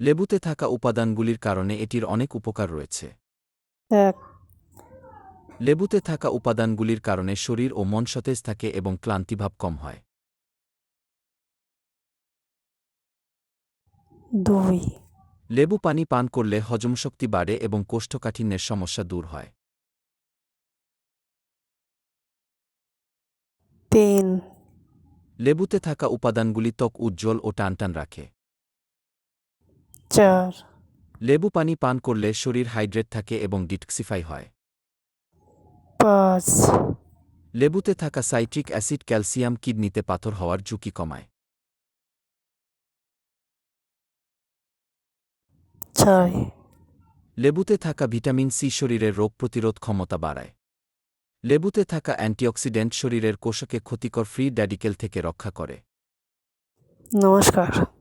লেবুতে থাকা উপাদানগুলির কারণে এটির অনেক উপকার রয়েছে। লেবুতে থাকা উপাদানগুলির কারণে শরীর ও মন সতেজ থাকে এবং ক্লান্তিভাব কম হয়। দুই। লেবু পানি পান করলে হজমশক্তি বাড়ে এবং কোষ্ঠকাঠিন্যের সমস্যা দূর হয়। তিন। লেবুতে থাকা উপাদানগুলি ত্বক উজ্জ্বল ও টানটান রাখে। চার লেবু পানি পান করলে শরীর হাইড্রেট থাকে এবং ডিটক্সিফাই হয়। পাঁচ লেবুতে থাকা সাইট্রিক অ্যাসিড ক্যালসিয়াম কিডনিতে পাথর হওয়ার ঝুঁকি কমায়। ছয়। লেবুতে থাকা ভিটামিন সি শরীরের রোগ প্রতিরোধ ক্ষমতা বাড়ায়। লেবুতে থাকা অ্যান্টিঅক্সিডেন্ট শরীরের কোষকে ক্ষতিকর ফ্রি ড্যাডিকেল থেকে রক্ষা করে। নমস্কার।